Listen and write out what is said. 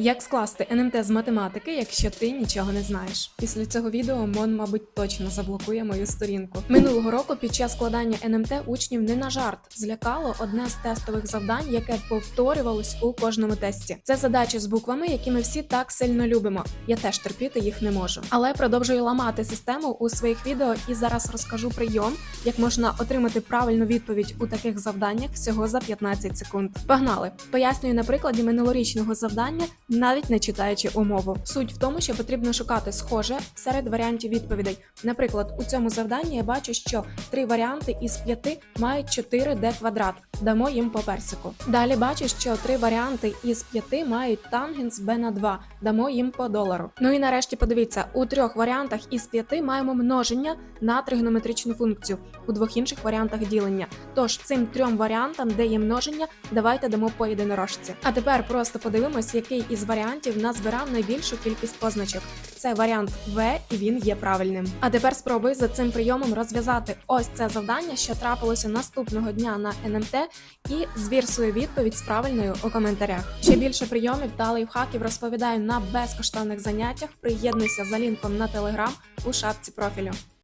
Як скласти НМТ з математики, якщо ти нічого не знаєш? Після цього відео Мон, мабуть, точно заблокує мою сторінку. Минулого року під час складання НМТ учнів не на жарт злякало одне з тестових завдань, яке повторювалось у кожному тесті. Це задачі з буквами, які ми всі так сильно любимо. Я теж терпіти їх не можу. Але продовжую ламати систему у своїх відео і зараз розкажу прийом, як можна отримати правильну відповідь у таких завданнях всього за 15 секунд. Погнали! Пояснюю на прикладі минулорічного завдання, навіть не читаючи умову. Суть в тому, що потрібно шукати схоже серед варіантів відповідей. Наприклад, у цьому завданні я бачу, що три варіанти із п'яти мають 4 d квадрат. Дамо їм по персику. Далі бачу, що три варіанти із п'яти мають тангенс b на 2. Дамо їм по долару. Ну і нарешті подивіться, у трьох варіантах із п'яти маємо множення на тригонометричну функцію, у двох інших варіантах ділення. Тож цим трьом варіантам, де є множення, давайте дамо по єдинорожці. А тепер просто подивимось, який із варіантів назбирав найбільшу кількість позначок. Це варіант В, і він є правильним. А тепер спробуй за цим прийомом розв'язати ось це завдання, що трапилося наступного дня на НМТ, і звір свою відповідь з правильною у коментарях. Ще більше прийомів та лайфхаків розповідаю на безкоштовних заняттях. Приєднуйся за лінком на телеграм у шапці профілю.